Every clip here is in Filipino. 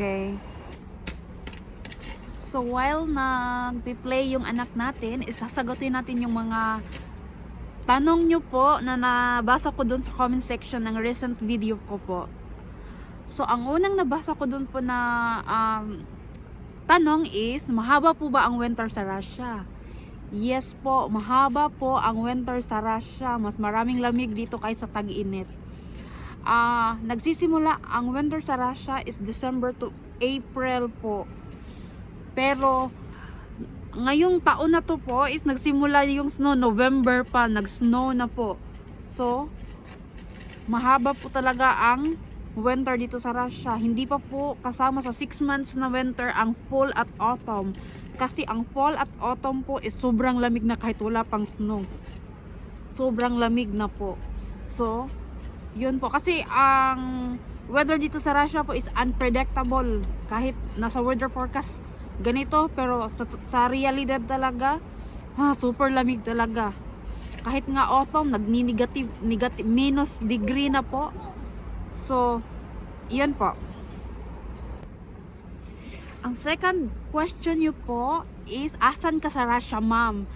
Okay. So while nagpi-play yung anak natin, isasagutin natin yung mga tanong nyo po na nabasa ko dun sa comment section ng recent video ko po. So ang unang nabasa ko dun po na um, tanong is, mahaba po ba ang winter sa Russia? Yes po, mahaba po ang winter sa Russia. Mas maraming lamig dito kaysa tag-init. Ah, nagsisimula ang winter sa Russia is December to April po. Pero ngayong taon na to po is nagsimula yung snow November pa, nag-snow na po. So, mahaba po talaga ang winter dito sa Russia. Hindi pa po kasama sa 6 months na winter ang fall at autumn. Kasi ang fall at autumn po is sobrang lamig na kahit wala pang snow. Sobrang lamig na po. So, yun po. Kasi ang weather dito sa Russia po is unpredictable. Kahit nasa weather forecast ganito, pero sa, sa realidad talaga, ha, super lamig talaga. Kahit nga autumn, nagni-negative, negative, minus degree na po. So, yun po. Ang second question nyo po is, asan ka sa Russia, ma'am?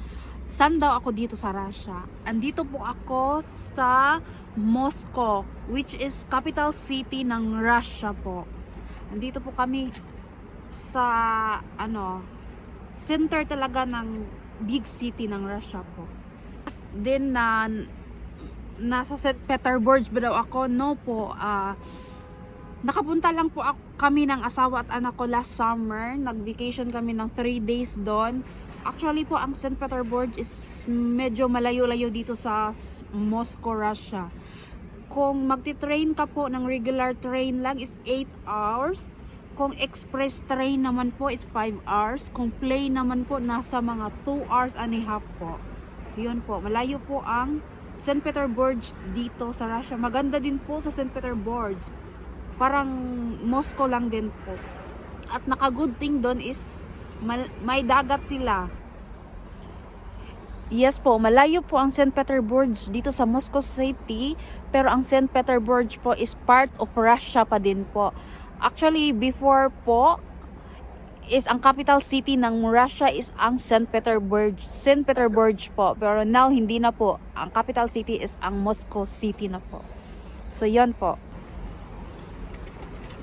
San daw ako dito sa Russia? Andito po ako sa Moscow, which is capital city ng Russia po. Andito po kami sa, ano, center talaga ng big city ng Russia po. Then, na nasa St. Petersburg ba daw ako? No po. ah nakapunta lang po ako, kami ng asawa at anak ko last summer. Nag-vacation kami ng 3 days doon. Actually po, ang St. Petersburg is medyo malayo-layo dito sa Moscow, Russia. Kung magti-train ka po ng regular train lang is 8 hours. Kung express train naman po is 5 hours. Kung plane naman po nasa mga 2 hours and a half po. Yun po, malayo po ang St. Petersburg dito sa Russia. Maganda din po sa St. Petersburg. Parang Moscow lang din po. At naka good thing doon is mal- may dagat sila. Yes po, malayo po ang St. Petersburg dito sa Moscow City, pero ang St. Petersburg po is part of Russia pa din po. Actually, before po, is ang capital city ng Russia is ang St. Petersburg. St. Petersburg po. Pero now, hindi na po. Ang capital city is ang Moscow City na po. So, yon po.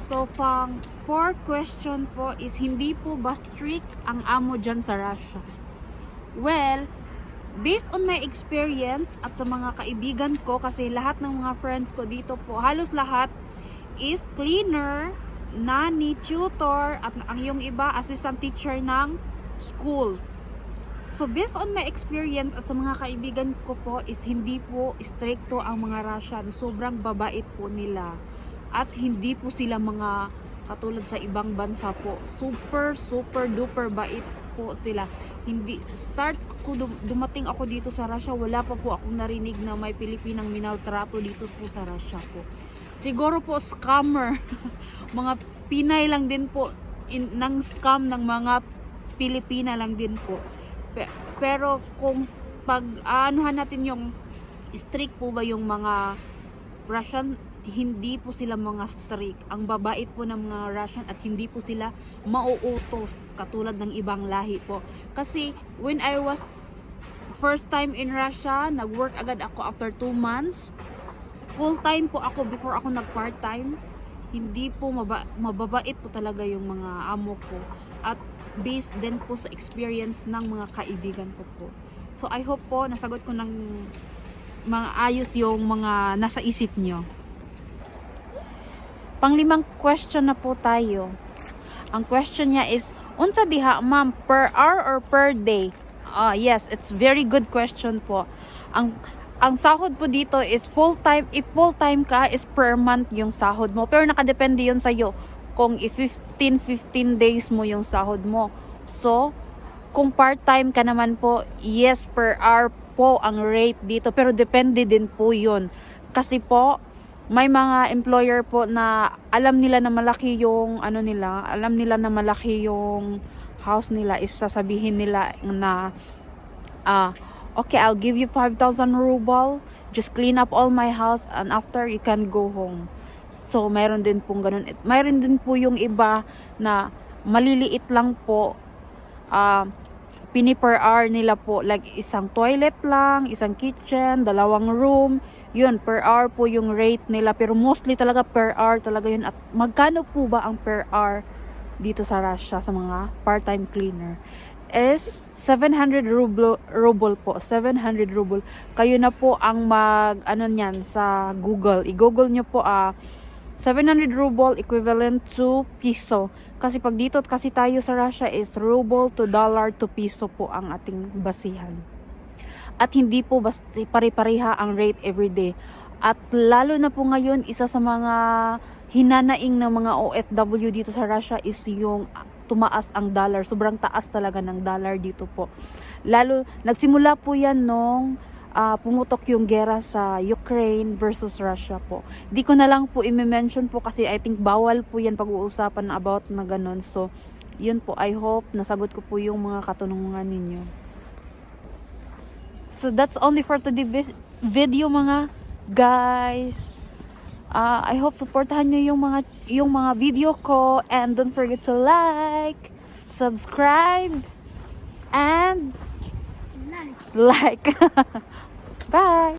So, pang fourth question po is, hindi po ba strict ang amo dyan sa Russia? Well, based on my experience at sa mga kaibigan ko, kasi lahat ng mga friends ko dito po, halos lahat is cleaner, nanny, tutor, at ang yung iba, assistant teacher ng school. So, based on my experience at sa mga kaibigan ko po, is hindi po stricto ang mga Russian. Sobrang babait po nila. At hindi po sila mga katulad sa ibang bansa po. Super, super, duper bait po sila. Hindi, start ako, dum- dumating ako dito sa Russia, wala pa po akong narinig na may Pilipinang minaltrato dito po sa Russia po. Siguro po scammer. mga Pinay lang din po in, ng scam ng mga Pilipina lang din po. Pe- pero kung pag anuhan natin yung strict po ba yung mga Russian, hindi po sila mga strict. Ang babait po ng mga Russian at hindi po sila mauutos katulad ng ibang lahi po. Kasi when I was first time in Russia, nag-work agad ako after 2 months. Full time po ako before ako nag-part time. Hindi po maba- mababait po talaga yung mga amo ko. At based din po sa experience ng mga kaibigan ko po. So I hope po nasagot ko ng mga ayos yung mga nasa isip nyo. Panglimang question na po tayo. Ang question niya is, unsa diha ma'am, per hour or per day? Ah, yes, it's very good question po. Ang ang sahod po dito is full time, if full time ka is per month yung sahod mo. Pero nakadepende yun sa'yo kung if 15, 15 days mo yung sahod mo. So, kung part-time ka naman po, yes, per hour po ang rate dito. Pero depende din po yun. Kasi po, may mga employer po na alam nila na malaki yung ano nila, alam nila na malaki yung house nila is sasabihin nila na ah okay, I'll give you 5,000 ruble. Just clean up all my house and after you can go home. So, mayroon din pong ganun. Mayroon din po yung iba na maliliit lang po. Ah, pini per hour nila po. Like, isang toilet lang, isang kitchen, dalawang room. Yun, per hour po yung rate nila. Pero mostly talaga per hour talaga yun. At magkano po ba ang per hour dito sa Russia sa mga part-time cleaner? Is 700 ruble, ruble po. 700 ruble. Kayo na po ang mag, ano niyan, sa Google. I-google nyo po, ah, 700 ruble equivalent to piso. Kasi pag dito kasi tayo sa Russia is ruble to dollar to piso po ang ating basihan. At hindi po basta pare-pareha ang rate everyday. At lalo na po ngayon, isa sa mga hinanaing ng mga OFW dito sa Russia is yung tumaas ang dollar. Sobrang taas talaga ng dollar dito po. Lalo, nagsimula po yan nung ah, pumutok yung gera sa Ukraine versus Russia po. Di ko na lang po i-mention po kasi I think bawal po yan pag-uusapan about na ganun. So, yun po. I hope nasagot ko po yung mga katanungan ninyo. So, that's only for today video mga guys. Ah, I hope supportahan nyo yung mga yung mga video ko and don't forget to like, subscribe, and like. Bye.